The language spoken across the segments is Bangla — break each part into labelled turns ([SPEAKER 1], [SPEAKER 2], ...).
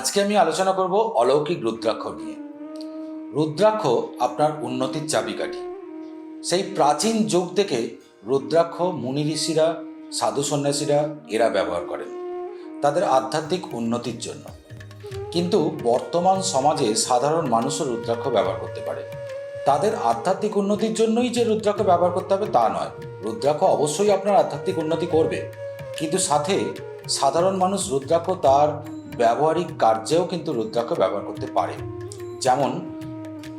[SPEAKER 1] আজকে আমি আলোচনা করব অলৌকিক রুদ্রাক্ষ নিয়ে। রুদ্রাক্ষ আপনার উন্নতির চাবিকাঠি। সেই প্রাচীন যুগ থেকে রুদ্রাক্ষ মুনি ঋষিরা, সাধু সন্ন্যাসীরা এরা ব্যবহার করেন। তাদের আধ্যাত্মিক উন্নতির জন্য। কিন্তু বর্তমান সমাজে সাধারণ মানুষও রুদ্রাক্ষ ব্যবহার করতে পারে। তাদের আধ্যাত্মিক উন্নতির জন্যই যে রুদ্রাক্ষ ব্যবহার করতে হবে তা নয়। রুদ্রাক্ষ অবশ্যই আপনার আধ্যাত্মিক উন্নতি করবে। কিন্তু সাথে সাধারণ মানুষ রুদ্রাক্ষ তার ব্যবহারিক কার্যেও কিন্তু রুদ্রাক্ষ ব্যবহার করতে পারে। যেমন,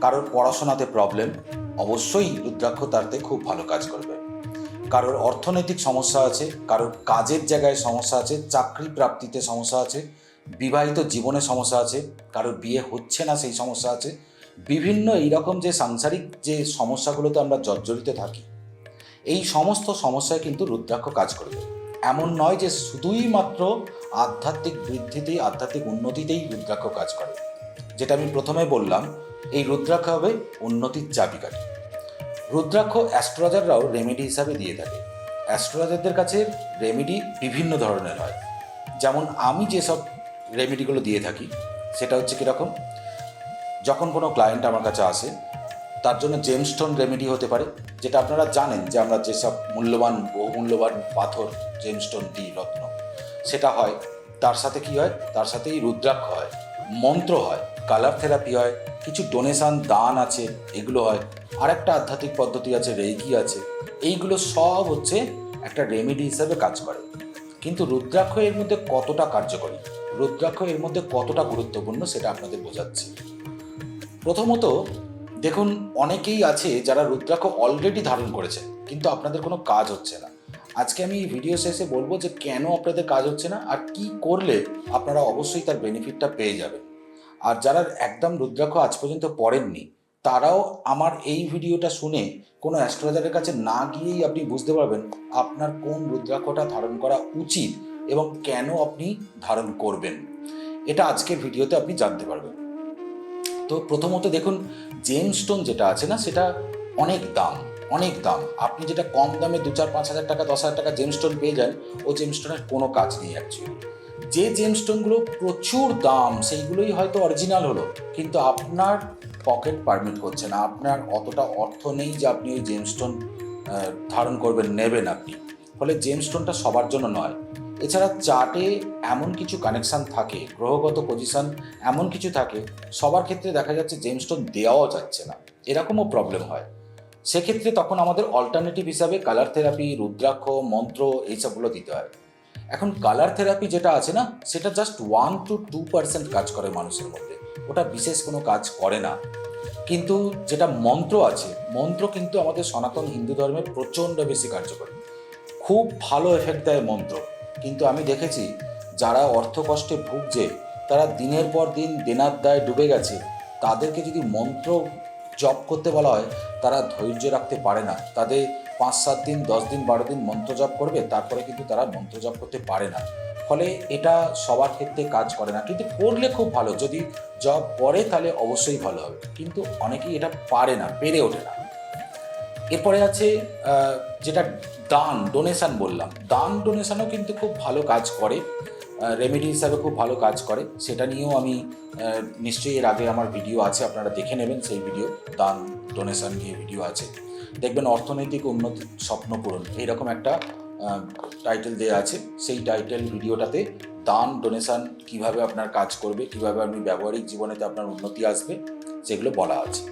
[SPEAKER 1] কারোর পড়াশোনাতে প্রবলেম অবশ্যই রুদ্রাক্ষ তারতে খুব ভালো কাজ করবে। কারোর অর্থনৈতিক সমস্যা আছে, কারোর কাজের জায়গায় সমস্যা আছে, চাকরি প্রাপ্তিতে সমস্যা আছে, বিবাহিত জীবনে সমস্যা আছে, কারোর বিয়ে হচ্ছে না সেই সমস্যা আছে, বিভিন্ন এইরকম যে সাংসারিক যে সমস্যাগুলোতে আমরা জর্জরিত থাকি, এই সমস্ত সমস্যায় কিন্তু রুদ্রাক্ষ কাজ করবে। এমন নয় যে শুধুই মাত্র আধ্যাত্মিক বৃদ্ধিতেই, আধ্যাত্মিক উন্নতিতেই রুদ্রাক্ষ কাজ করে। যেটা আমি প্রথমে বললাম, এই রুদ্রাক্ষ হবে উন্নতির চাবিকাঠি। রুদ্রাক্ষ অ্যাস্ট্রোলজাররাও রেমেডি হিসাবে দিয়ে থাকে। অ্যাস্ট্রোলজারদের কাছে রেমেডি বিভিন্ন ধরনের হয়। যেমন আমি যেসব রেমেডিগুলো দিয়ে থাকি, সেটা হচ্ছে কীরকম? যখন কোনো ক্লায়েন্ট আমার কাছে আসে তার জন্য জেমস্টোন রেমেডি হতে পারে, যেটা আপনারা জানেন যে আমরা যেসব মূল্যবান, বহুমূল্যবান পাথর জেমস্টোন দিই রত্ন, সেটা হয়, তার সাথে কি হয়? তার সাথেই রুদ্রাক্ষ হয়, মন্ত্র হয় কালার থেরাপি হয়, কিছু ডোনেশন দান আছে, এগুলো হয় আর একটা আধ্যাত্মিক পদ্ধতি আছে, রেইকি আছে, এইগুলো সব হচ্ছে একটা রেমেডি হিসাবে কাজ করে। কিন্তু রুদ্রাক্ষ এর মধ্যে কতটা কার্যকরী? রুদ্রাক্ষ এর মধ্যে কতটা গুরুত্বপূর্ণ সেটা আপনাদের বোঝাচ্ছি। প্রথমত দেখুন, অনেকেই আছে যারা রুদ্রাক্ষ অলরেডি ধারণ করেছে, কিন্তু আপনাদের কোনো কাজ হচ্ছে না। আজকে আমি এই ভিডিও শেষে বলব যে কেন আপনাদের কাজ হচ্ছে না আর কি করলে আপনারা অবশ্যই তার বেনিফিটটা পেয়ে যাবেন। আর যারা একদম রুদ্রাক্ষ আজ পর্যন্ত পড়েননি, তারাও আমার এই ভিডিওটা শুনে কোনো অ্যাস্ট্রোলজারের কাছে না গিয়েই আপনি বুঝতে পারবেন আপনার কোন রুদ্রাক্ষটা ধারণ করা উচিত এবং কেন আপনি ধারণ করবেন। এটা আজকের ভিডিওতে আপনি জানতে পারবেন। তো প্রথমত দেখুন জেম স্টোন যেটা আছে না, সেটা অনেক দাম অনেক দাম। আপনি যেটা কম দামে দু চার পাঁচ হাজার টাকা, দশ হাজার টাকা জেম স্টোন পেয়ে যান, ও জেমস্টোনের কোনো কাজ নেই অ্যাকচুয়ালি যে জেম স্টোনগুলো প্রচুর দাম, সেইগুলোই হয়তো অরিজিনাল হলো, কিন্তু আপনার পকেট পারমিট করছে না, আপনার অতটা অর্থ নেই যে আপনি ওই জেমস্টোন স্টোন ধারণ করবেন, নেবেন আপনি। ফলে জেম স্টোনটা সবার জন্য নয়। এছাড়া চার্টে এমন কিছু কানেকশান থাকে, গ্রহগত পজিশন এমন কিছু থাকে, সবার ক্ষেত্রে দেখা যাচ্ছে জেমস্টোন দেওয়াও যাচ্ছে না। এরকমও প্রবলেম হয়। সেক্ষেত্রে তখন আমাদের অল্টারনেটিভ হিসাবে কালার থেরাপি রুদ্রাক্ষ, মন্ত্র এইসবগুলো দিতে হয়। এখন কালার থেরাপি যেটা আছে না, সেটা just one to two percent কাজ করে মানুষের মধ্যে। ওটা বিশেষ কোনো কাজ করে না। কিন্তু যেটা মন্ত্র আছে, মন্ত্র কিন্তু আমাদের সনাতন হিন্দু ধর্মে প্রচণ্ড বেশি কার্যকরী। খুব ভালো এফেক্ট দেয় মন্ত্র। কিন্তু আমি দেখেছি, যারা অর্থকষ্টে ভুগছে, তারা দিনের পর দিন দেনার দায় ডুবে গেছে। তাদেরকে যদি মন্ত্র জপ করতে বলা হয়, তারা ধৈর্য রাখতে পারে না। তাদের পাঁচ, সাত দিন, দশ দিন, বারো দিন মন্ত্র জপ করবে, তারপরে কিন্তু তারা মন্ত্র জপ করতে পারে না। ফলে এটা সবার ক্ষেত্রে কাজ করে না। কিন্তু করলে খুব ভালো, যদি জব করে তাহলে অবশ্যই ভালো হবে। কিন্তু অনেকেই এটা পারে না, পেরে ওঠে না। এরপরে আছে যেটা দান ডোনেশন বললাম। দান ডোনেশানও কিন্তু খুব ভালো কাজ করে রেমেডি হিসাবে খুব ভালো কাজ করে। সেটা নিয়েও আমি নিশ্চয়ই এর আগে আমার ভিডিও আছে, আপনারা দেখে নেবেন সেই ভিডিও দান ডোনেশন নিয়ে ভিডিও আছে। দেখবেন অর্থনৈতিক উন্নতি স্বপ্ন পূরণ, এইরকম একটা টাইটেল দেওয়া আছে। সেই টাইটেল ভিডিওটাতে দান ডোনেশন কীভাবে আপনার কাজ করবে, কীভাবে আপনি ব্যবহারিক জীবনেতে আপনার উন্নতি আসবে, সেগুলো বলা আছে।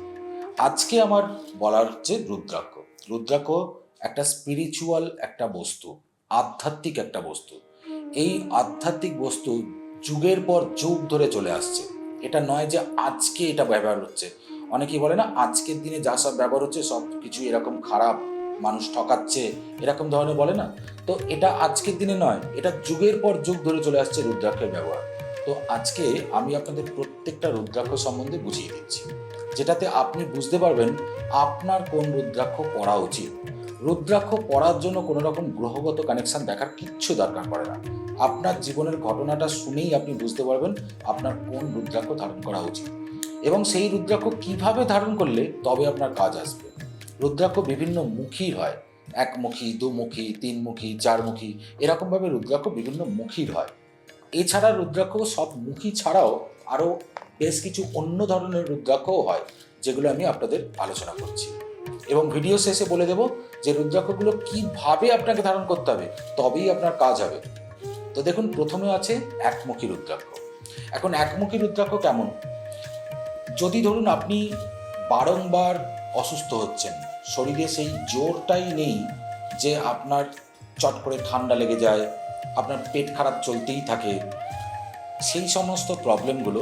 [SPEAKER 1] আজকে আমার বলার হচ্ছে রুদ্রাক্ষ রুদ্রাক্ষ একটা স্পিরিচুয়াল একটা বস্তু, আধ্যাত্মিক একটা বস্তু। এই আধ্যাত্মিক বস্তু যুগের পর যুগ ধরে চলে আসছে। এটা নয় যে আজকে এটা ব্যবহার হচ্ছে। অনেকেই বলে না, আজকের দিনে যা সব ব্যবহার হচ্ছে সব কিছু এরকম খারাপ, মানুষ ঠকাচ্ছে, এরকম ধরনের বলে না। তো এটা আজকের দিনে নয়, এটা যুগের পর যুগ ধরে চলে আসছে রুদ্রাক্ষের ব্যবহার। তো আজকে আমি আপনাদের প্রত্যেকটা রুদ্রাক্ষ সম্বন্ধে বুঝিয়ে দিচ্ছি। যেটাতে আপনি বুঝতে পারবেন আপনার কোন রুদ্রাক্ষ পড়া উচিত। রুদ্রাক্ষ পড়ার জন্য কোনো রকম গ্রহগত কানেকশন দেখার কিচ্ছু দরকার পড়ে না। আপনার জীবনের ঘটনাটা শুনেই আপনি বুঝতে পারবেন আপনার কোন রুদ্রাক্ষ ধারণ করা উচিত। এবং সেই রুদ্রাক্ষ কীভাবে ধারণ করলে তবে আপনার কাজ আসবে। রুদ্রাক্ষ বিভিন্ন মুখীর হয়। একমুখী, দুমুখী, তিনমুখী, চারমুখী এরকমভাবে রুদ্রাক্ষ বিভিন্ন মুখীর হয়। এছাড়া রুদ্রাক্ষ সব মুখী ছাড়াও আরও বেশ কিছু অন্য ধরনের রুদ্রাক্ষও হয়, যেগুলো আমি আপনাদের আলোচনা করছি। এবং ভিডিও শেষে বলে দেব যে রুদ্রাক্ষগুলো কীভাবে আপনাকে ধারণ করতে হবে, তবেই আপনার কাজ হবে। তো দেখুন, প্রথমে আছে একমুখী রুদ্রাক্ষ। এখন একমুখী রুদ্রাক্ষ কেমন? যদি ধরুন আপনি বারংবার অসুস্থ হচ্ছেন, শরীরে সেই জোরটাই নেই যে আপনার চট করে ঠান্ডা লেগে যায়, আপনার পেট খারাপ চলতেই থাকে সেই সমস্ত প্রবলেমগুলো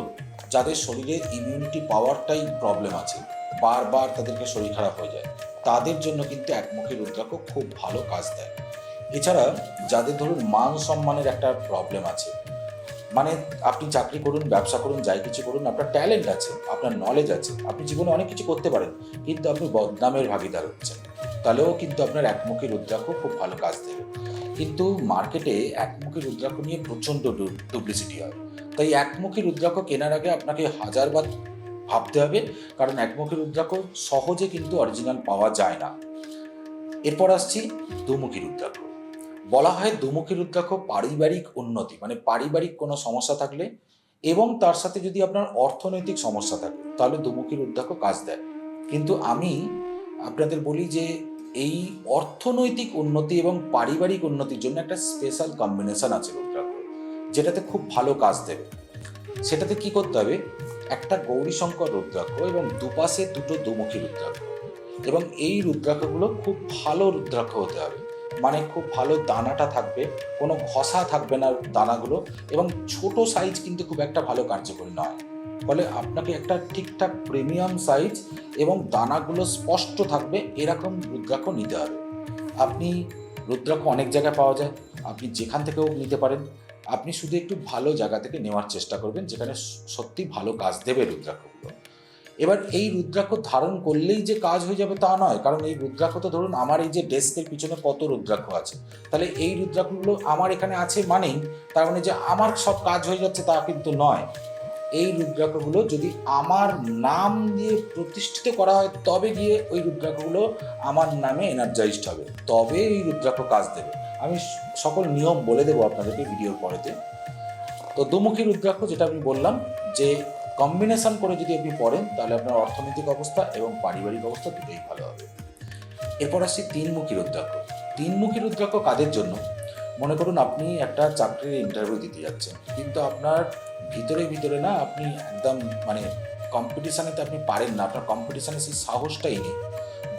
[SPEAKER 1] যাদের শরীরে ইমিউনিটি পাওয়ারটাই প্রবলেম আছে, বারবার তাদেরকে শরীর খারাপ হয়ে যায়, তাদের জন্য কিন্তু একমুখী রুদ্রাক্ষ খুব ভালো কাজ দেয়। এছাড়া যাদের ধরুন মান সম্মানের একটা প্রবলেম আছে মানে আপনি চাকরি করুন, ব্যবসা করুন, যাই কিছু করুন, আপনার ট্যালেন্ট আছে, আপনার নলেজ আছে, আপনি জীবনে অনেক কিছু করতে পারেন, কিন্তু আপনি বদনামের ভাগিদার হচ্ছেন। তাহলেও কিন্তু আপনার একমুখী রুদ্রাক্ষ খুব ভালো কাজ দেবে। কিন্তু মার্কেটে একমুখী রুদ্রাক্ষ নিয়ে প্রচণ্ড ডুপ্লিসিটি হয়। তাই একমুখী রুদ্রাক্ষ কেনার আগে আপনাকে হাজারবার ভাবতে হবে, কারণ একমুখী রুদ্রাক্ষ সহজে কিন্তু অরিজিনাল পাওয়া যায় না। এরপর আসছি দুমুখী রুদ্রাক্ষ। বলা হয় দুমুখী রুদ্রাক্ষ পারিবারিক উন্নতি মানে পারিবারিক কোনো সমস্যা থাকলে এবং তার সাথে যদি আপনার অর্থনৈতিক সমস্যা থাকে, তাহলে দুমুখী রুদ্রাক্ষ কাজ দেয়। কিন্তু আমি আপনাদের বলি যে এই অর্থনৈতিক উন্নতি এবং পারিবারিক উন্নতির জন্য একটা স্পেশাল কম্বিনেশন আছে রুদ্রাক্ষ যেটাতে খুব ভালো কাজ দেবে। সেটাতে কি করতে হবে? একটা গৌরীশঙ্কর রুদ্রাক্ষ এবং দুপাশে দুটো দুমুখী রুদ্রাক্ষ। এবং এই রুদ্রাক্ষগুলো খুব ভালো রুদ্রাক্ষ হতে হবে। মানে খুব ভালো দানাটা থাকবে, কোনো ঘষা থাকবে না দানাগুলো এবং ছোট সাইজ কিন্তু খুব একটা ভালো কার্যকরী নয়। ফলে আপনাকে একটা ঠিকঠাক প্রিমিয়াম সাইজ এবং দানাগুলো স্পষ্ট থাকবে, এরকম রুদ্রাক্ষ নিতে হবে। আপনি রুদ্রাক্ষ অনেক জায়গায় পাওয়া যায়, আপনি যেখান থেকেও নিতে পারেন, আপনি শুধু একটু ভালো জায়গা থেকে নেওয়ার চেষ্টা করবেন, যেখানে সত্যি ভালো কাজ দেবে রুদ্রাক্ষগুলো। এবার এই রুদ্রাক্ষ ধারণ করলেই যে কাজ হয়ে যাবে তা নয়, কারণ এই রুদ্রাক্ষ তো ধরুন আমার এই যে ডেস্কের পিছনে কত রুদ্রাক্ষ আছে। তাহলে এই রুদ্রাক্ষগুলো আমার এখানে আছে মানেই তার মানে যে আমার সব কাজ হয়ে যাচ্ছে তা কিন্তু নয়। এই রুদ্রাক্ষগুলো যদি আমার নাম দিয়ে প্রতিষ্ঠিত করা হয়, তবে গিয়ে ওই রুদ্রাক্ষগুলো আমার নামে এনার্জাইজড হবে, তবে এই রুদ্রাক্ষ কাজ দেবে। আমি সকল নিয়ম বলে দেবো আপনাদেরকে ভিডিওর পরেতে। তো দুমুখী রুদ্রাক্ষ যেটা আমি বললাম, যে কম্বিনেশন করে যদি আপনি পড়েন, তাহলে আপনার অর্থনৈতিক অবস্থা এবং পারিবারিক অবস্থা দুটোই ভালো হবে। এরপর আসছি তিনমুখী রুদ্রাক্ষ। তিনমুখী রুদ্রাক্ষ কাদের জন্য? মনে করুন আপনি একটা চাকরির ইন্টারভিউ দিতে যাচ্ছেন, কিন্তু আপনার ভিতরে ভিতরে না আপনি একদম মানে কম্পিটিশানেতে আপনি পারেন না, আপনার কম্পিটিশানে সেই সাহসটাই নেই।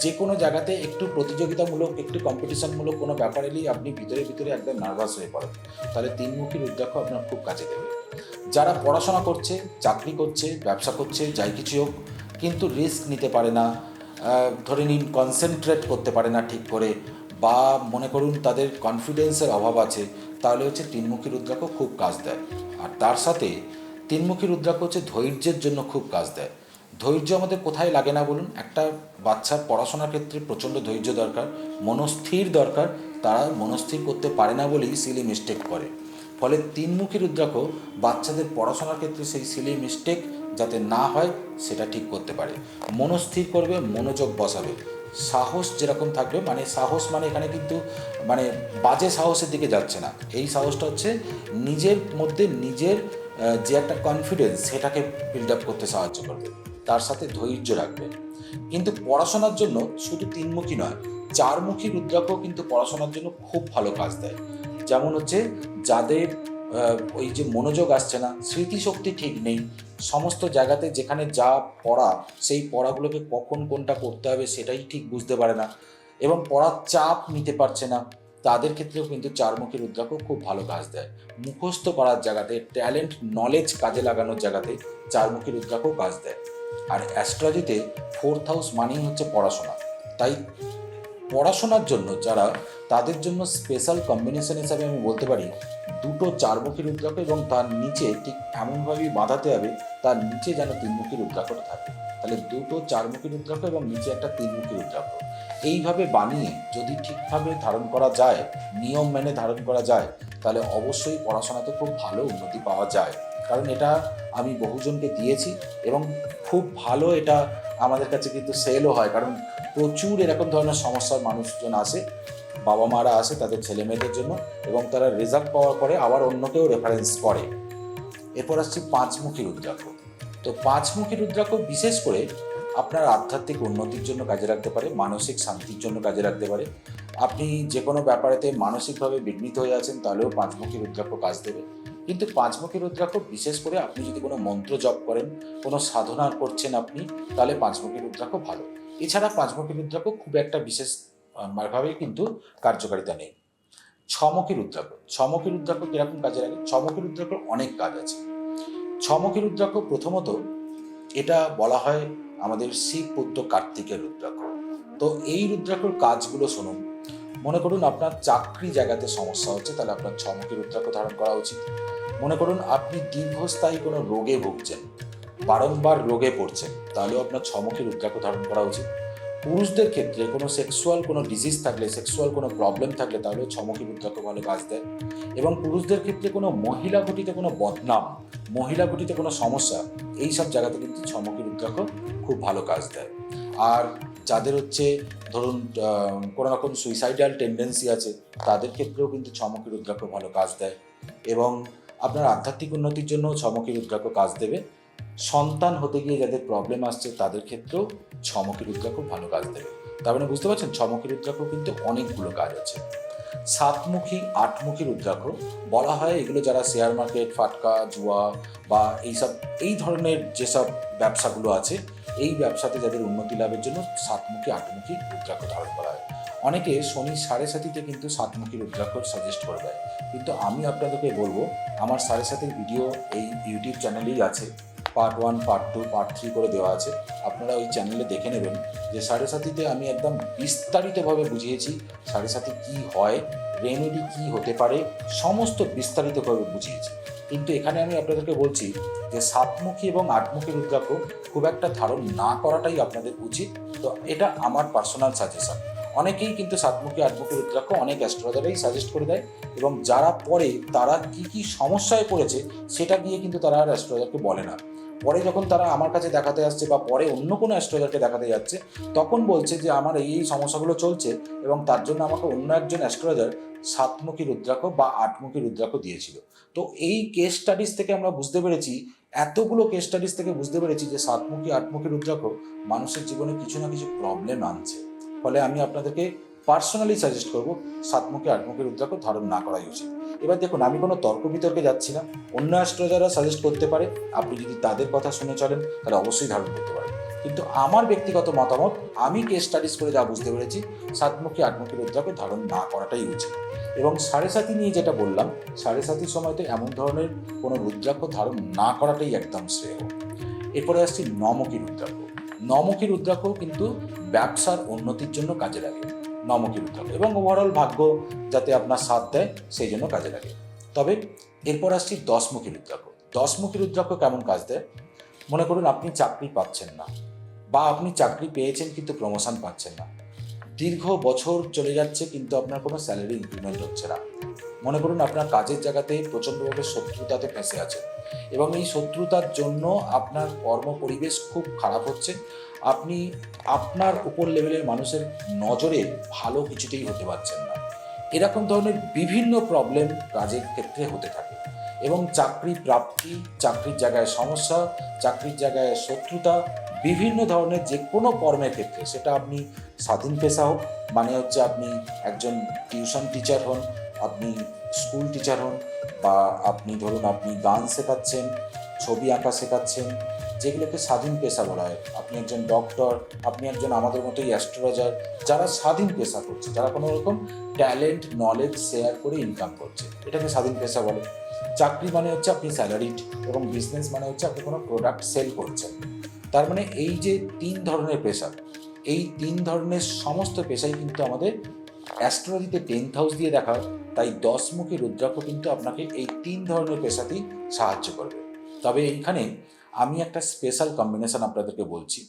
[SPEAKER 1] যে কোনো জায়গাতে একটু প্রতিযোগিতামূলক, একটু কম্পিটিশনমূলক কোনো ব্যাপার এলেই আপনি ভিতরে ভিতরে একদম নার্ভাস হয়ে পড়েন। তাহলে তিনমুখী রুদ্রাক্ষ আপনার খুব কাজে দেবে। যারা পড়াশোনা করছে, চাকরি করছে, ব্যবসা করছে, যাই কিছু হোক, কিন্তু রিস্ক নিতে পারে না। ধরে নিন কনসেন্ট্রেট করতে পারে না ঠিক করে বা মনে করুন তাদের কনফিডেন্সের অভাব আছে, তাহলে হচ্ছে তিনমুখী রুদ্রাক্ষ খুব কাজ দেয়। আর তার সাথে তিনমুখী রুদ্রাক্ষ হচ্ছে ধৈর্যের জন্য খুব কাজ দেয়। ধৈর্য আমাদের কোথায় লাগে না বলুন? একটা বাচ্চার পড়াশোনার ক্ষেত্রে প্রচণ্ড ধৈর্য দরকার, মনস্থির দরকার, তারা মনস্থির করতে পারে না বলেই সিলি মিস্টেক করে। ফলে তিনমুখী রুদ্রাক্ষ বাচ্চাদের পড়াশোনার ক্ষেত্রে সেই সিলি মিস্টেক যাতে না হয়, সেটা ঠিক করতে পারে। মনস্থির করবে, মনোযোগ বসাবে। সাহস যেরকম থাকবে মানে সাহস মানে এখানে কিন্তু মানে বাজে সাহসের দিকে যাচ্ছে না। এই সাহসটা হচ্ছে নিজের মধ্যে নিজের যে একটা কনফিডেন্স সেটাকে বিল্ড আপ করতে সাহায্য করবে। তার সাথে ধৈর্য রাখবে। কিন্তু পড়াশোনার জন্য শুধু তিনমুখী নয়, চারমুখী রুদ্রাক্ষ কিন্তু পড়াশোনার জন্য খুব ভালো কাজ দেয়। যেমন হচ্ছে যাদের ওই যে মনোযোগ আসছে না, স্মৃতিশক্তি ঠিক নেই, সমস্ত জায়গাতে যেখানে যা পড়া, সেই পড়াগুলোকে কখন কোনটা করতে হবে সেটাই ঠিক বুঝতে পারে না এবং পড়ার চাপ নিতে পারছে না, তাদের ক্ষেত্রেও কিন্তু চারমুখী রুদ্রাক্ষ খুব ভালো কাজ দেয়। মুখস্থ করার জায়গাতে, ট্যালেন্ট, নলেজ কাজে লাগানোর জায়গাতে চারমুখী রুদ্রাক্ষ কাজ দেয়। আর অ্যাস্ট্রোলজিতে ফোর্থ হাউস মানেই হচ্ছে পড়াশোনা, তাই পড়াশোনার জন্য যারা তাদের জন্য স্পেশাল কম্বিনেশন হিসাবে আমি বলতে পারি, দুটো চারমুখী রুদ্রাক্ষ এবং তার নিচে ঠিক এমনভাবেই বাঁধাতে হবে, তার নিচে যেন তিনমুখী রুদ্রাক্ষটা থাকে। তাহলে দুটো চারমুখী রুদ্রাক্ষ এবং নিচে একটা তিনমুখী রুদ্রাক্ষ। এইভাবে বানিয়ে যদি ঠিকভাবে ধারণ করা যায়, নিয়ম মেনে ধারণ করা যায়, তাহলে অবশ্যই পড়াশোনাতে খুব ভালো উন্নতি পাওয়া যায়। কারণ এটা আমি বহুজনকে দিয়েছি এবং খুব ভালো এটা আমাদের কাছে কিন্তু সেলও হয়। কারণ প্রচুর এরকম ধরনের সমস্যার মানুষজন আসে বাবা মারা আসে তাদের ছেলে মেয়েদের জন্য এবং তারা রেজাল্ট পাওয়ার পরে আবার অন্যকেও রেফারেন্স করে। এরপর আসছি পাঁচমুখী রুদ্রাক্ষ। তো পাঁচমুখী রুদ্রাক্ষ বিশেষ করে আপনার আধ্যাত্মিক উন্নতির জন্য কাজে লাগতে পারে, মানসিক শান্তির জন্য কাজে লাগতে পারে। আপনি যে কোনো ব্যাপারেতে মানসিকভাবে বিঘ্নিত হয়ে আছেন তাহলেও পাঁচমুখী রুদ্রাক্ষ কাজ দেবে। কিন্তু পাঁচমুখী রুদ্রাক্ষ বিশেষ করে আপনি যদি কোনো মন্ত্র জপ করেন, কোনো সাধনা করছেন আপনি, তাহলে পাঁচমুখী রুদ্রাক্ষ ভালো। এছাড়া পাঁচমুখী রুদ্রাক্ষ খুব একটা বিশেষ ভাবে কিন্তু কার্যকারিতা নেই। ছমুখী রুদ্রাক্ষ ছমুখী রুদ্রাক্ষ কীরকম কাজে লাগে? ছমুখী রুদ্রাক্ষ অনেক কাজ আছে। ছমুখী রুদ্রাক্ষ প্রথমত এটা বলা হয় আমাদের শিব পুত্র কার্তিকের রুদ্রাক্ষ। তো এই রুদ্রাক্ষর কাজগুলো শুনুন। মনে করুন আপনার চাকরি জায়গাতে সমস্যা হচ্ছে, তাহলে আপনার ছমুখী রুদ্রাক্ষ ধারণ করা উচিত। মনে করুন আপনি দীর্ঘস্থায়ী কোনো রোগে ভুগছেন, বারংবার রোগে পড়ছেন তাহলেও আপনার ছমুখী রুদ্রাক্ষ ধারণ করা উচিত। পুরুষদের ক্ষেত্রে কোনো সেক্সুয়াল কোনো ডিজিজ থাকলে সেক্সুয়াল কোনো প্রবলেম থাকলে তাহলেও ছমুখী রুদ্রাক্ষ ভালো কাজ দেয়। এবং পুরুষদের ক্ষেত্রে কোনো মহিলা ঘটিত কোনো বদনাম, মহিলা ঘটিত কোনো সমস্যা, এই সব জায়গাতে কিন্তু ছমুখী রুদ্রাক্ষ খুব ভালো কাজ দেয়। আর যাদের হচ্ছে ধরুন কোনো রকম সুইসাইডাল টেন্ডেন্সি আছে, তাদের ক্ষেত্রেও কিন্তু ছমুখী রুদ্রাক্ষ ভালো কাজ দেয়। এবং আপনার আধ্যাত্মিক উন্নতির জন্য ছমুখী রুদ্রাক্ষ কাজ দেবে। সন্তান হতে গিয়ে যাদের প্রবলেম আসছে তাদের ক্ষেত্রেও ছমুখী রুদ্রাক্ষ ভালো কাজ দেবে। তার মানে বুঝতে পারছেন? ছমুখী রুদ্রাক্ষ কিন্তু অনেকগুলো কাজ আছে। সাতমুখী, আটমুখী রুদ্রাক্ষ বলা হয় এগুলো যারা শেয়ার মার্কেট ফাটকা, জুয়া বা এইসব, এই ধরনের যেসব ব্যবসাগুলো আছে, এই ব্যবসাতে যাদের উন্নতি লাভের জন্য সাতমুখী, আটমুখী রুদ্রাক্ষ ধারণ করা হয়। অনেকে শনি সাড়ে সাতিতে কিন্তু সাতমুখী রুদ্রাক্ষ সাজেস্ট করে দেয়। কিন্তু আমি আপনাদেরকে বলব, আমার সাড়ে সাতের ভিডিও এই ইউটিউব চ্যানেলেই আছে। Part one part two part three করে দেওয়া আছে। আপনারা ওই চ্যানেলে দেখে নেবেন যে সাড়ে সাতিতে আমি একদম বিস্তারিতভাবে বুঝিয়েছি সাড়ে সাথে কী হয় রেমেডি কী হতে পারে, সমস্ত বিস্তারিতভাবে বুঝিয়েছি। কিন্তু এখানে আমি আপনাদেরকে বলছি যে সাতমুখী এবং আটমুখী রুদ্রাক্ষ খুব একটা ধারণ না করাটাই আপনাদের উচিত। তো এটা আমার পার্সোনাল সাজেশন অনেকেই কিন্তু সাতমুখী, আটমুখী রুদ্রাক্ষ অনেক অ্যাস্ট্রোলজারাই সাজেস্ট করে দেয় এবং যারা পরে তারা কি কি সমস্যায় পড়েছে সেটা দিয়ে কিন্তু তারা আর অ্যাস্ট্রোলজারকে বলে না। পরে যখন তারা আমার কাছে দেখাতে আসছে বা পরে অন্য কোনো অ্যাস্ট্রোলজারকে দেখাতে যাচ্ছে, তখন বলছে যে আমার এই এই সমস্যাগুলো চলছে এবং তার জন্য আমাকে অন্য একজন অ্যাস্ট্রোলজার সাতমুখী রুদ্রাক্ষ বা আটমুখী রুদ্রাক্ষ দিয়েছিল। তো এই কেস স্টাডিজ থেকে আমরা বুঝতে পেরেছি, এতগুলো কেস স্টাডিজ থেকে বুঝতে পেরেছি যে সাতমুখী, আটমুখী রুদ্রাক্ষ মানুষের জীবনে কিছু না কিছু প্রবলেম আনছে। ফলে আমি আপনাদেরকে পার্সোনালি সাজেস্ট করব, সাতমুখী আটমুখী রুদ্রাক্ষ ধারণ না করাই উচিত। এবার দেখুন, আমি কোনো তর্ক বিতর্কে যাচ্ছি না। অন্য অ্যাস্ট্রোলজাররা সাজেস্ট করতে পারে, আপনি যদি তাদের কথা শুনে চলেন, তাহলে অবশ্যই ধারণ করতে পারেন। কিন্তু আমার ব্যক্তিগত মতামত, আমি কেস স্টাডিজ করে যা বুঝতে পেরেছি, সাতমুখী, আটমুখী রুদ্রাক্ষ ধারণ না করাটাই উচিত। এবং সাড়ে সাতি নিয়ে যেটা বললাম, সাড়ে সাতির সময়তে এমন ধরনের কোনো রুদ্রাক্ষ ধারণ না করাটাই একদম শ্রেয়। এরপরে আসছি নমুখী রুদ্রাক্ষ। নমুখী রুদ্রাক্ষ কিন্তু ব্যবসার উন্নতির জন্য কাজে লাগে। রুদ্রাক্ষ এবং ওভারঅল ভাগ্য যাতে আপনার সাথ দেয়, সেই জন্য কাজে লাগে। তবে এরপর আসছি দশমুখী রুদ্রাক্ষ। দশমুখী রুদ্রাক্ষ কেমন কাজ দেয়? মনে করুন আপনি চাকরি পাচ্ছেন না, বা আপনি চাকরি পেয়েছেন কিন্তু প্রমোশন পাচ্ছেন না। দীর্ঘ বছর চলে যাচ্ছে কিন্তু আপনার কোনো স্যালারি ইনক্রিমেন্ট হচ্ছে না। মনে করুন আপনার কাজের জায়গাতে প্রচণ্ডভাবে শত্রুতাতে ফেঁসে আছে। এবং এই শত্রুতার জন্য আপনার কর্ম পরিবেশ খুব খারাপ হচ্ছে। আপনি আপনার উপর লেভেলের মানুষের নজরে ভালো কিছুতেই হতে পারছেন না। এরকম ধরনের বিভিন্ন প্রবলেম কাজের ক্ষেত্রে হতে থাকে এবং চাকরি প্রাপ্তি, চাকরির জায়গায় সমস্যা, চাকরির জায়গায় শত্রুতা, বিভিন্ন ধরনের যে কোনো কর্মের ক্ষেত্রে, সেটা আপনি স্বাধীন পেশা হোক মানে হচ্ছে আপনি একজন টিউশন টিচার হন, আপনি স্কুল টিচার হন, বা আপনি ধরুন আপনি গান শেখাচ্ছেন, ছবি আঁকা শেখাচ্ছেন যেগুলোকে স্বাধীন পেশা বলা হয়। আপনি একজন ডক্টর আপনি একজন আমাদের মতোই অ্যাস্ট্রোলজার যারা স্বাধীন পেশা করছে, যারা কোনো রকম ট্যালেন্ট নলেজ শেয়ার করে ইনকাম করছে। এটাকে স্বাধীন পেশা বলে। চাকরি মানে হচ্ছে আপনি স্যালারিড এবং বিজনেস মানে হচ্ছে আপনি কোনো প্রোডাক্ট সেল করছেন। তার মানে এই যে তিন ধরনের পেশা, এই তিন ধরনের সমস্ত পেশাই কিন্তু আমাদের অ্যাস্ট্রোলজিতে টেন্থ হাউস দিয়ে দেখা তাই দশমুখী রুদ্রাক্ষ কিন্তু আপনাকে এই তিন ধরনের পেশাতেই সাহায্য করবে। তবে এইখানে আমি একটা স্পেশাল কম্বিনেশন আপনাদেরকে বলছি।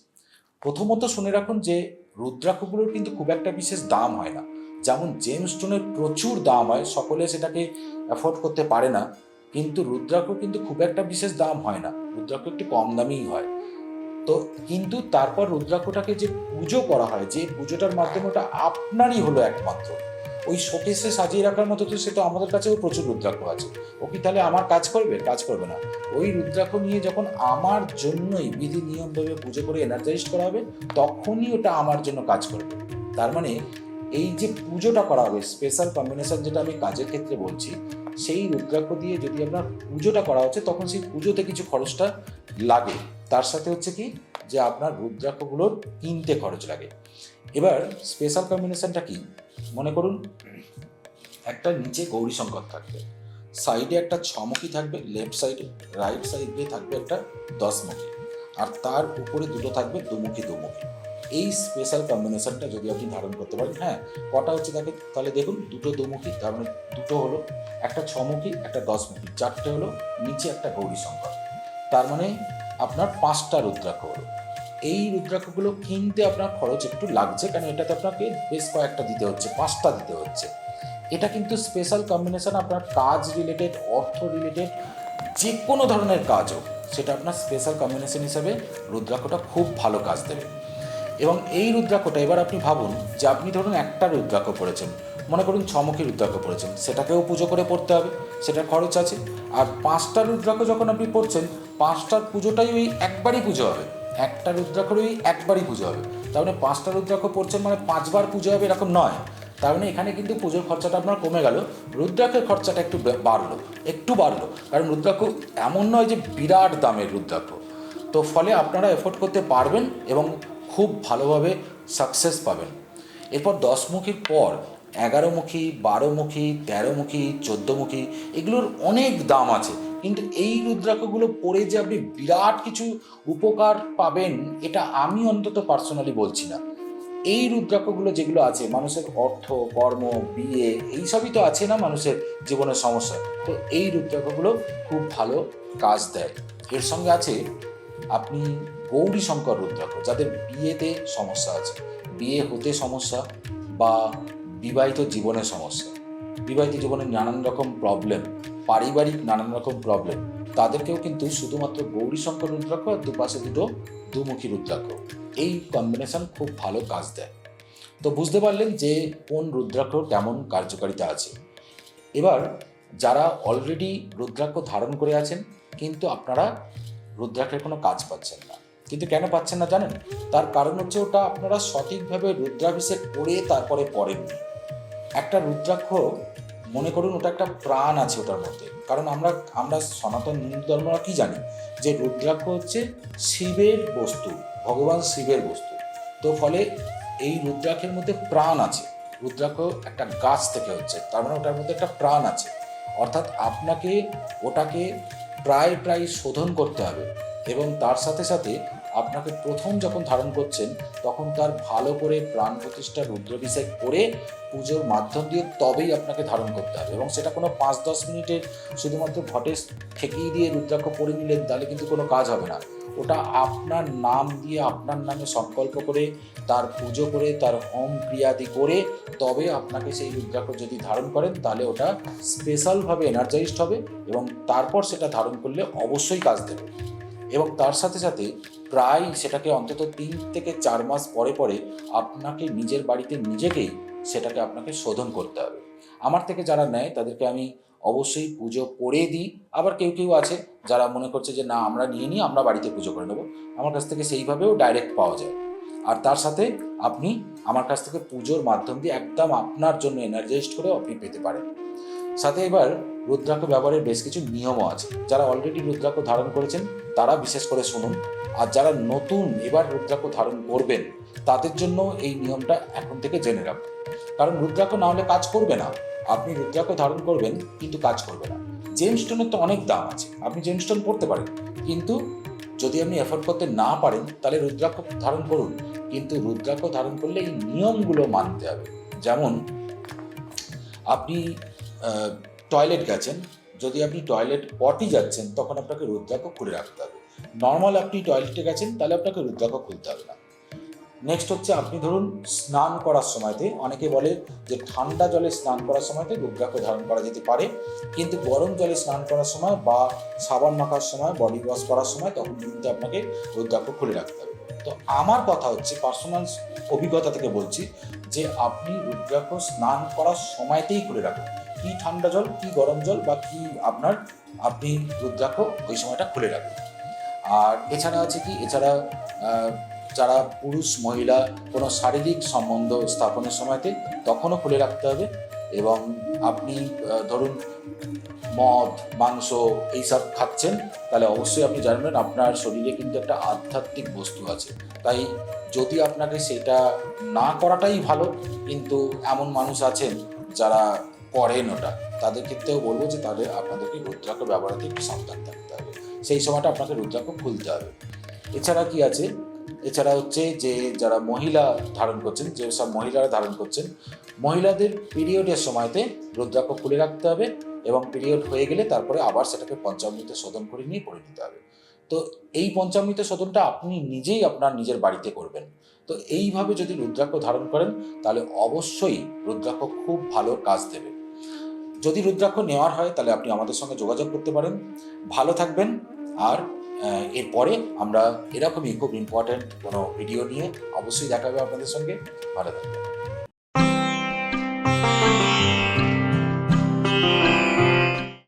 [SPEAKER 1] প্রথমত শুনে রাখুন যে রুদ্রাক্ষগুলোর কিন্তু খুব একটা বিশেষ দাম হয় না। যেমন জেম স্টোনের প্রচুর দাম হয়, সকলে সেটাকে অ্যাফোর্ড করতে পারে না। কিন্তু রুদ্রাক্ষ কিন্তু খুব একটা বিশেষ দাম হয় না। রুদ্রাক্ষ একটু কম দামেই হয়। তো কিন্তু তারপর রুদ্রাক্ষটাকে যে পুজো করা হয়, যে পুজোটার মাধ্যমে ওটা আপনারই হলো একমাত্র। ওই শোকেসে সাজিয়ে রাখার মতো তো সে তো আমাদের কাছেও প্রচুর রুদ্রাক্ষ আছে। ও কি তাহলে আমার কাজ করবে? কাজ করবে না। ওই রুদ্রাক্ষ নিয়ে যখন আমার জন্যই বিধি নিয়মভাবে পুজো করে এনার্জাইজ করা হবে তখনই ওটা আমার জন্য কাজ করবে। তার মানে এই যে পুজোটা করা হবে স্পেশাল কম্বিনেশন যেটা আমি কাজের ক্ষেত্রে বলছি, সেই রুদ্রাক্ষ দিয়ে যদি আপনার পুজোটা করা হচ্ছে, তখন সেই পুজোতে কিছু খরচটা লাগে। তার সাথে হচ্ছে কি? যে আপনার রুদ্রাক্ষগুলোর কিনতে খরচ লাগে। এবার স্পেশাল কম্বিনেশনটা কি? মনে করুন, একটা নিচে গৌরী শঙ্কর থাকবে সাইডে একটা ছমুখী থাকবে লেফট সাইডে রাইট সাইডে থাকবে একটা দশমুখী, আর তার উপরে দুটো থাকবে দুমুখী দুমুখী। এই স্পেশাল কম্বিনেশনটা যদি আপনি ধারণ করতে পারেন হ্যাঁ কটা হচ্ছে তাকে তাহলে দেখুন দুটো দুমুখী, তার মানে দুটো হলো একটা ছমুখী, একটা দশমুখী, চারটে হলো নিচে একটা গৌরী শঙ্কর। তার মানে আপনার পাঁচটা রুদ্রাক্ষ হলো। এই রুদ্রাক্ষগুলো কিনতে আপনার খরচ একটু লাগছে, কারণ এটাতে আপনাকে বেশ কয়েকটা দিতে হচ্ছে, পাঁচটা দিতে হচ্ছে। এটা কিন্তু স্পেশাল কম্বিনেশন আপনার কাজ রিলেটেড অর্থ রিলেটেড যে কোনো ধরনের কাজ হোক সেটা আপনার স্পেশাল কম্বিনেশন হিসাবে রুদ্রাক্ষটা খুব ভালো কাজ দেবে। এবং এই রুদ্রাক্ষটা এবার আপনি ভাবুন যে আপনি ধরুন একটা রুদ্রাক্ষ পড়েছেন মনে করুন ছমুখী রুদ্রাক্ষ পড়েছেন সেটাকেও পুজো করে পড়তে হবে, সেটার খরচ আছে। আর পাঁচটা রুদ্রাক্ষ যখন আপনি পড়ছেন, পাঁচটার পুজোটাই ওই একবারই পুজো হবে। একটা রুদ্রাক্ষর ওই একবারই পুজো হবে। তার মানে পাঁচটা রুদ্রাক্ষ পড়ছেন মানে পাঁচবার পুজো হবে এরকম নয়। তার মানে এখানে কিন্তু পুজোর খরচাটা আপনার কমে গেল। রুদ্রাক্ষের খরচাটা একটু বাড়লো একটু বাড়লো। কারণ রুদ্রাক্ষ এমন নয় যে বিরাট দামের রুদ্রাক্ষ। তো ফলে আপনারা এফোর্ড করতে পারবেন এবং খুব ভালোভাবে সাকসেস পাবেন। এরপর দশমুখীর পর এগারোমুখী, বারোমুখী, তেরোমুখী, চোদ্দোমুখী, এগুলোর অনেক দাম আছে। কিন্তু এই রুদ্রাক্ষগুলো পরে যে আপনি বিরাট কিছু উপকার পাবেন, এটা আমি অন্তত পার্সোনালি বলছি না। এই রুদ্রাক্ষগুলো যেগুলো আছে, মানুষের অর্থ, কর্ম, বিয়ে এইসবই তো আছে না মানুষের জীবনের সমস্যা। তো এই রুদ্রাক্ষগুলো খুব ভালো কাজ দেয়। এর সঙ্গে আছে আপনি গৌরী শঙ্কর রুদ্রাক্ষ, যাদের বিয়েতে সমস্যা আছে। বিয়ে হতে সমস্যা বা বিবাহিত জীবনে সমস্যা। বিবাহিত জীবনে নানান রকম প্রবলেম পারিবারিক নানান রকম প্রবলেম তাদেরকেও কিন্তু শুধুমাত্র গৌরী শঙ্কর রুদ্রাক্ষ আর দুপাশে দুটো দুমুখী রুদ্রাক্ষ। এই কম্বিনেশন খুব ভালো কাজ দেয়। তো বুঝতে পারলেন যে কোন রুদ্রাক্ষ কেমন কার্যকারিতা আছে। এবার যারা অলরেডি রুদ্রাক্ষ ধারণ করে আছেন, কিন্তু আপনারা রুদ্রাক্ষের কোনো কাজ পাচ্ছেন না। কিন্তু কেন পাচ্ছেন না জানেন? তার কারণ হচ্ছে ওটা আপনারা সঠিকভাবে রুদ্রাভিষেক করে তারপরে পড়েননি। একটা রুদ্রাক্ষ মনে করুন ওটা একটা প্রাণ আছে ওটার মধ্যে। কারণ আমরা আমরা সনাতন হিন্দু ধর্মরা কি জানি? যে রুদ্রাক্ষ হচ্ছে শিবের বস্তু, ভগবান শিবের বস্তু। তো ফলে এই রুদ্রাক্ষের মধ্যে প্রাণ আছে। রুদ্রাক্ষ একটা গাছ থেকে হচ্ছে, তার মানে ওটার মধ্যে একটা প্রাণ আছে। অর্থাৎ আপনাকে ওটাকে প্রায় প্রায় শোধন করতে হবে। এবং তার সাথে সাথে আপনাকে প্রথম যখন ধারণ করছেন, তখন তার ভালো করে প্রাণ প্রতিষ্ঠা, রুদ্রাভিষেক করে পুজোর মাধ্যম দিয়ে তবেই আপনাকে ধারণ করতে হবে। এবং সেটা কোনো পাঁচ, দশ মিনিটের শুধুমাত্র ঘটে ঠেকিয়ে দিয়ে রুদ্রাক্ষ পরে নিলেন তাহলে কিন্তু কোনো কাজ হবে না। ওটা আপনার নাম দিয়ে আপনার নামে সংকল্প করে, তার পুজো করে, তার হোম ক্রিয়াদি করে তবে আপনাকে সেই রুদ্রাক্ষ যদি ধারণ করেন, তাহলে ওটা স্পেশালভাবে এনার্জাইজড হবে এবং তারপর সেটা ধারণ করলে অবশ্যই কাজ দেবে। এবং তার সাথে সাথে প্রায় সেটাকে অন্তত তিন থেকে চার মাস পরে পরে আপনাকে নিজের বাড়িতে নিজেকেই সেটাকে আপনাকে শোধন করতে হবে। আমার থেকে যারা নেয় তাদেরকে আমি অবশ্যই পুজো করে দিই। আবার কেউ কেউ আছে যারা মনে করছে যে, না, আমরা নিয়ে নিই, আমরা বাড়িতে পুজো করে নেব। আমার কাছ থেকে সেইভাবেও ডাইরেক্ট পাওয়া যায়। আর তার সাথে আপনি আমার কাছ থেকে পুজোর মাধ্যম দিয়ে একদম আপনার জন্য এনার্জাইজড করে আপনি পেতে পারেন। সাথে এবার রুদ্রাক্ষ ব্যবহারের বেশ কিছু নিয়মও আছে। যারা অলরেডি রুদ্রাক্ষ ধারণ করেছেন, তারা বিশেষ করে শুনুন। আর যারা নতুন এবার রুদ্রাক্ষ ধারণ করবেন, তাদের জন্য এই নিয়মটা এখন থেকে জেনে রাখুন। কারণ রুদ্রাক্ষ না হলে কাজ করবে না। আপনি রুদ্রাক্ষ ধারণ করবেন, কিন্তু কাজ করবে না। জেমস্টোনের তো অনেক দাম আছে। আপনি জেমস্টোন পড়তে পারেন। কিন্তু যদি আপনি এফোর্ড করতে না পারেন, তাহলে রুদ্রাক্ষ ধারণ করুন। কিন্তু রুদ্রাক্ষ ধারণ করলে এই নিয়মগুলো মানতে হবে। যেমন, আপনি টয়লেট গেছেন, যদি আপনি টয়লেট পটি যাচ্ছেন, তখন আপনাকে রুদ্রাক্ষ খুলে রাখতে হবে। নর্মাল আপনি টয়লেটে গেছেন, তাহলে আপনাকে রুদ্রাক্ষ খুলতে হবে না। নেক্সট হচ্ছে আপনি ধরুন স্নান করার সময়তে, অনেকে বলে যে ঠান্ডা জলে স্নান করার সময়তে রুদ্রাক্ষ ধারণ করা যেতে পারে, কিন্তু গরম জলে স্নান করার সময় বা সাবান মাখার সময় বডি ওয়াশ করার সময়, তখন কিন্তু আপনাকে রুদ্রাক্ষ খুলে রাখতে হবে। তো আমার কথা হচ্ছে পার্সোনাল অভিজ্ঞতা থেকে বলছি যে আপনি রুদ্রাক্ষ স্নান করার সময়তেই খুলে রাখুন। কি ঠান্ডা জল, কি গরম জল বা কি আপনার, আপনি রুদ্রাক্ষ, ওই সময়টা খুলে রাখুন। আর এছাড়া আছে কি, এছাড়া যারা পুরুষ, মহিলা, কোনো শারীরিক সম্বন্ধ স্থাপনের সময়তে তখনও খুলে রাখতে হবে এবং আপনি ধরুন মদ, মাংস এইসব খাচ্ছেন, তাহলে অবশ্যই আপনি জানবেন আপনার শরীরে কিন্তু একটা আধ্যাত্মিক বস্তু আছে। তাই যদি আপনাকে সেটা না করাটাই ভালো, কিন্তু এমন মানুষ আছেন যারা করেন ওটা। তাদের ক্ষেত্রেও বলব যে তাদের আপনাদেরকে রুদ্রাক্ষ ব্যবহারতে একটু সাবধান থাকতে হবে। সেই সময়টা আপনাকে রুদ্রাক্ষ খুলতে হবে। এছাড়া কি আছে? এছাড়া হচ্ছে যে যারা মহিলা ধারণ করছেন, যে সব মহিলারা ধারণ করছেন, মহিলাদের পিরিয়ডের সময়তে রুদ্রাক্ষ খুলে রাখতে হবে এবং পিরিয়ড হয়ে গেলে তারপরে আবার সেটাকে পঞ্চামৃত শোধন করে নিয়ে পরে নিতে হবে। তো এই পঞ্চামৃত শোধনটা আপনি নিজেই আপনার নিজের বাড়িতে করবেন। তো এইভাবে যদি রুদ্রাক্ষ ধারণ করেন, তাহলে অবশ্যই রুদ্রাক্ষ খুব ভালো কাজ দেবে। যদি রুদ্রাক্ষ নেওয়ার হয়, তাহলে আপনি আমাদের সঙ্গে যোগাযোগ করতে পারেন। ভালো থাকবেন। আর এরপরে আমরা এরকমই খুব ইম্পর্ট্যান্ট কোনো ভিডিও নিয়ে অবশ্যই দেখাবে আপনাদের সঙ্গে। ভালো থাকবেন।